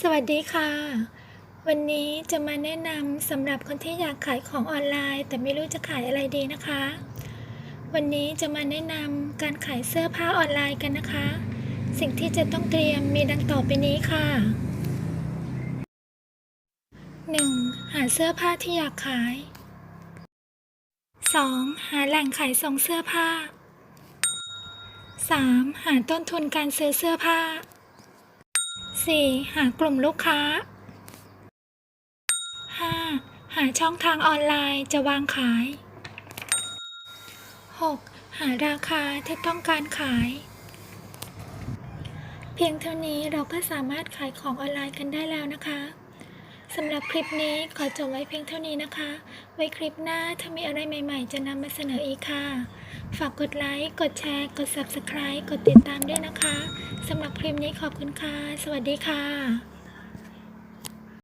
สวัสดีค่ะ วันนี้จะมาแนะนำสำหรับคนที่อยากขายของออนไลน์ แต่ไม่รู้จะขายอะไรดีนะคะ วันนี้จะมาแนะนำการขายเสื้อผ้าออนไลน์กันนะคะ สิ่งที่จะต้องเตรียมมีดังต่อไปนี้ค่ะ 1. หาเสื้อผ้าที่อยากขาย 2. หาแหล่งขายส่งเสื้อผ้า 3. หาต้นทุนการซื้อเสื้อผ้า 4. หากลุ่มลูกค้า 5. หาช่องทางออนไลน์จะวางขาย 6. หาราคาที่ต้องการขาย เพียงเท่านี้เราก็สามารถขายของออนไลน์กันได้แล้วนะคะ สำหรับคลิปนี้ขอจบไว้เพียงเท่านี้นะคะ ไว้คลิปหน้าถ้ามีอะไรใหม่ๆ จะนำมาเสนออีกค่ะ ฝากกดไลค์ กดแชร์ กด Subscribe กดติดตามด้วยนะคะ สำหรับคลิปนี้ขอบคุณค่ะ สวัสดีค่ะ